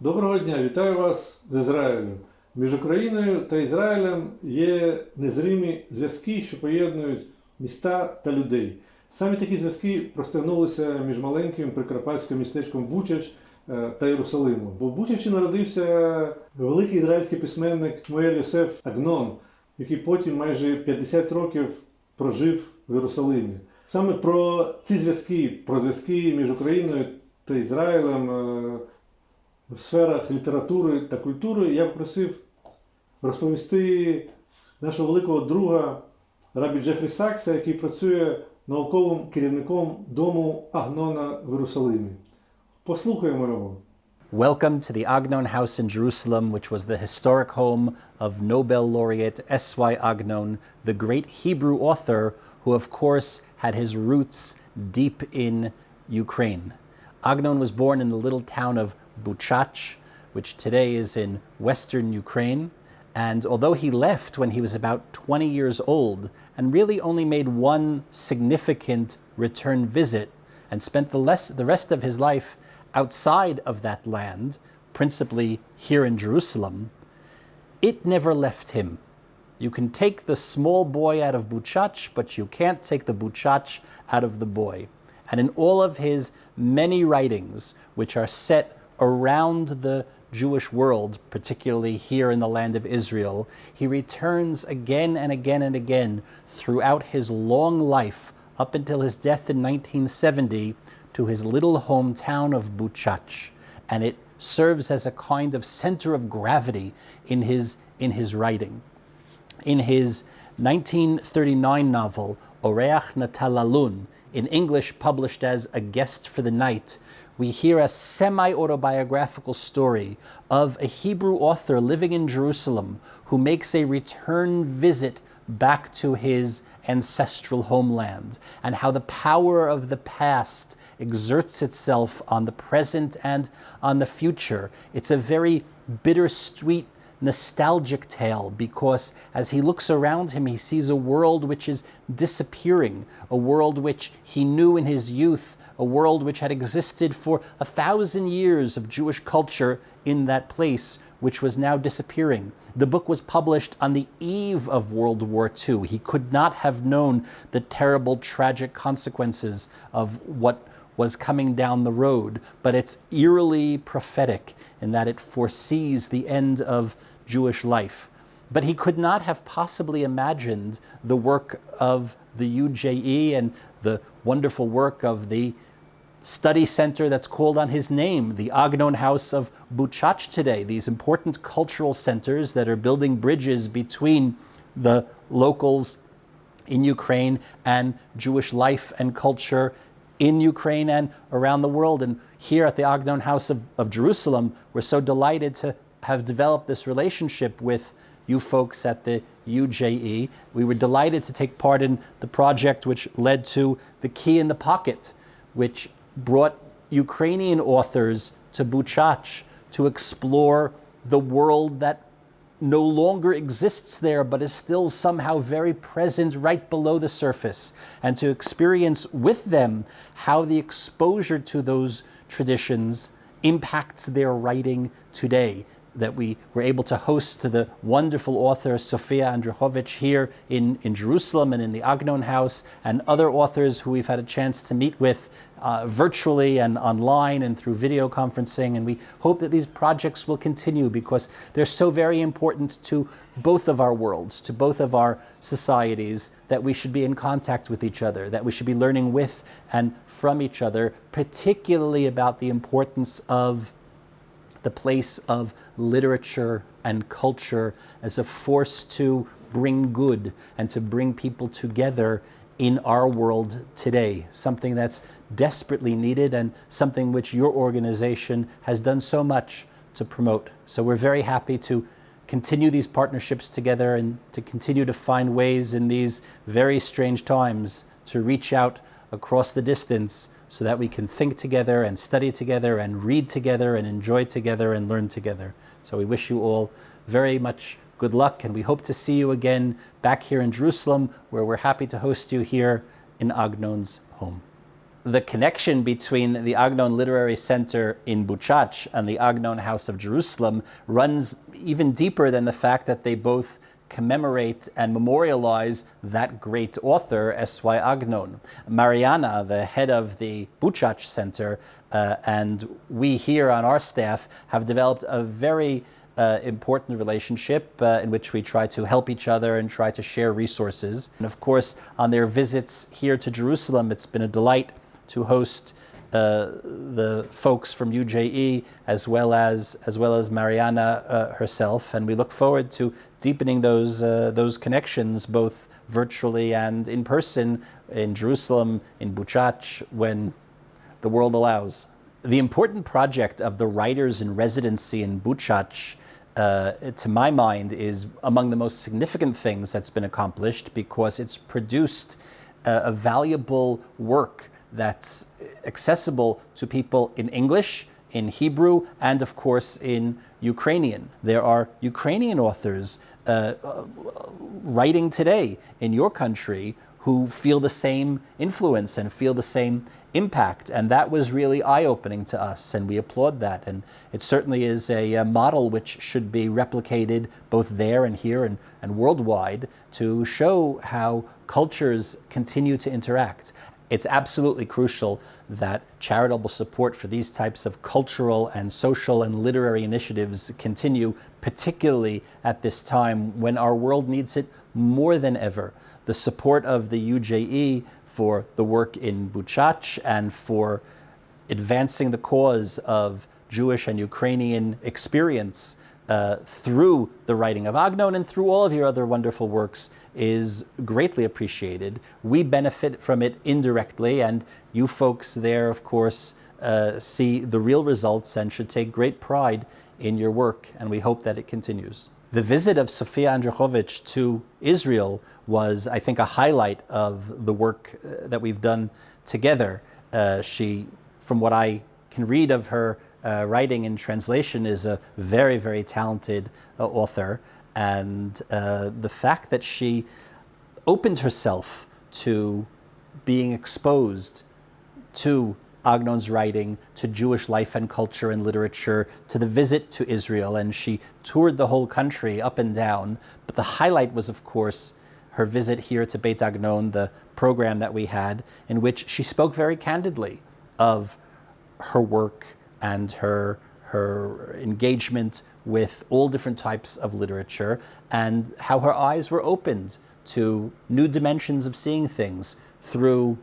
Доброго дня, вітаю вас з Ізраїлем. Між Україною та Ізраїлем є незримі зв'язки, що поєднують міста та людей. Саме такі зв'язки простягнулися між маленьким прикарпатським містечком Бучач е, та Єрусалимом. Бо в Бучачі народився великий ізраїльський письменник Шмуель Йосеф Агнон, який потім майже 50 років прожив в Єрусалимі. Саме про ці зв'язки, про зв'язки між Україною та Ізраїлем е, в сферах літератури та культури я попросив розповісти нашого великого друга Рабі Джефрі Сакса, який працює науковим керівником дому Агнона в Єрусалимі. Послухаємо його. Welcome to the Agnon House in Jerusalem, which was the historic home of Nobel laureate S.Y. Agnon, the great Hebrew author who, of course, had his roots deep in Ukraine. Agnon was born in the little town of Buchach, which today is in western Ukraine. And although he left when he was about 20 years old and really only made one significant return visit and spent the, less, the rest of his life outside of that land, principally here in Jerusalem, it never left him. You can take the small boy out of Buchach, but you can't take the Buchach out of the boy. And in all of his many writings, which are set around the Jewish world, particularly here in the land of Israel, he returns again and again and again throughout his long life, up until his death in 1970, to his little hometown of Buchach. And it serves as a kind of center of gravity in his, in his writing. In his 1939 novel, Oreach Natalalun, in English published as A Guest for the Night, we hear a semi autobiographical story of a Hebrew author living in Jerusalem who makes a return visit back to his ancestral homeland and how the power of the past exerts itself on the present and on the future. It's a very bittersweet nostalgic tale because as he looks around him, he sees a world which is disappearing, a world which he knew in his youth, a world which had existed for a thousand years of Jewish culture in that place, which was now disappearing. The book was published on the eve of World War II. He could not have known the terrible, tragic consequences of what was coming down the road, but it's eerily prophetic in that it foresees the end of Jewish life. But he could not have possibly imagined the work of the UJE and the wonderful work of the study center that's called on his name, the Agnon House of Buchach today, these important cultural centers that are building bridges between the locals in Ukraine and Jewish life and culture in Ukraine and around the world. And here at the Agnon House of, of Jerusalem, we're so delighted to have developed this relationship with you folks at the UJE. We were delighted to take part in the project which led to The Key in the Pocket, which brought Ukrainian authors to Buchach to explore the world that no longer exists there, but is still somehow very present right below the surface, and to experience with them how the exposure to those traditions impacts their writing today. That we were able to host to the wonderful author Sofia Andruchovich here in, in Jerusalem and in the Agnon House, and other authors who we've had a chance to meet with uh, virtually and online and through video conferencing. And we hope that these projects will continue because they're so very important to both of our worlds, to both of our societies, that we should be in contact with each other, that we should be learning with and from each other, particularly about the importance of the place of literature and culture as a force to bring good and to bring people together in our world today, something that's desperately needed and something which your organization has done so much to promote. So we're very happy to continue these partnerships together and to continue to find ways in these very strange times to reach out across the distance so that we can think together and study together and read together and enjoy together and learn together. So we wish you all very much good luck and we hope to see you again back here in Jerusalem where we're happy to host you here in Agnon's home. the connection between the Agnon Literary Center in Buchach and the Agnon House of Jerusalem runs even deeper than the fact that they both commemorate and memorialize that great author, S.Y. Agnon. Mariana, the head of the Buchach Center, uh, and we here on our staff have developed a very uh, important relationship uh, in which we try to help each other and try to share resources. And of course, on their visits here to Jerusalem, it's been a delight to host the folks from UJE as well as as well as Mariana uh, herself, and we look forward to deepening those uh, those connections both virtually and in person in Jerusalem, in Buchach, when the world allows. The important project of the writers in residency in Buchach, uh, to my mind, is among the most significant things that's been accomplished because it's produced uh, a valuable work that's accessible to people in English, in Hebrew, and of course in Ukrainian. There are Ukrainian authors uh, writing today in your country who feel the same influence and feel the same impact. And that was really eye opening to us, and we applaud that. And it certainly is a, a, model which should be replicated both there and here and, and worldwide to show how cultures continue to interact. It's absolutely crucial that charitable support for these types of cultural and social and literary initiatives continue, particularly at this time when our world needs it more than ever. The support of the UJE for the work in Buchach and for advancing the cause of Jewish and Ukrainian experience uh, through the writing of Agnon and through all of your other wonderful works is greatly appreciated. We benefit from it indirectly, and you folks there, of course, uh, see the real results and should take great pride in your work, and we hope that it continues. The visit of Sofia Andrichovich to Israel was, I think, a highlight of the work uh, that we've done together. Uh, she, from what I can read of her uh, writing and translation, is a very, very talented uh, author. And uh, the fact that she opened herself to being exposed to Agnon's writing, to Jewish life and culture and literature, to the visit to Israel, and she toured the whole country up and down. But the highlight was, of course, her visit here to Beit Agnon, the program that we had, in which she spoke very candidly of her work and her her engagement with all different types of literature and how her eyes were opened to new dimensions of seeing things through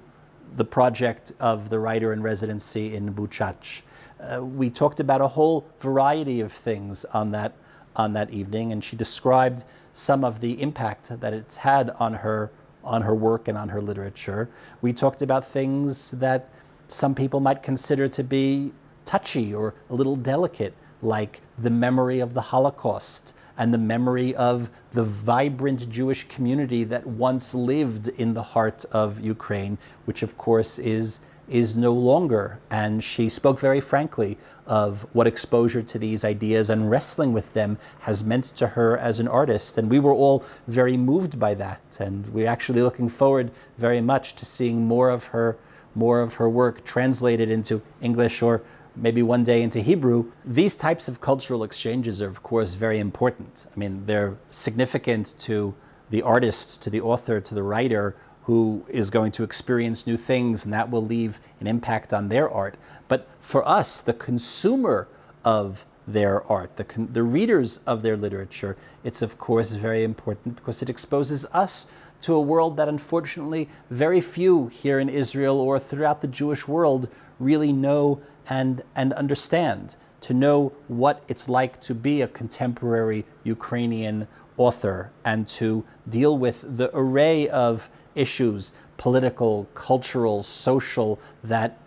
the project of the writer in residency in Buchach. Uh, we talked about a whole variety of things on that on that evening, and she described some of the impact that it's had on her on her work and on her literature. We talked about things that some people might consider to be touchy or a little delicate, like the memory of the Holocaust and the memory of the vibrant Jewish community that once lived in the heart of Ukraine, which of course is is no longer. And she spoke very frankly of what exposure to these ideas and wrestling with them has meant to her as an artist. And we were all very moved by that. And we're actually looking forward very much to seeing more of her more of her work translated into English or maybe one day into Hebrew. These types of cultural exchanges are, of course, very important. I mean, they're significant to the artist, to the author, to the writer who is going to experience new things, and that will leave an impact on their art. But for us, the consumer of their art, the, con- the readers of their literature, it's of course very important because it exposes us to a world that unfortunately very few here in Israel or throughout the Jewish world really know and, and understand. To know what it's like to be a contemporary Ukrainian author and to deal with the array of issues, political, cultural, social, that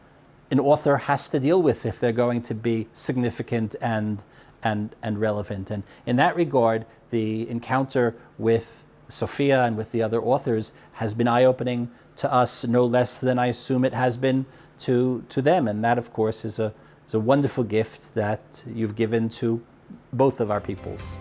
an author has to deal with if they're going to be significant and, and, and relevant. And in that regard, the encounter with Sophia and with the other authors has been eye opening to us no less than I assume it has been to, to them. And that, of course, is a, is a wonderful gift that you've given to both of our peoples.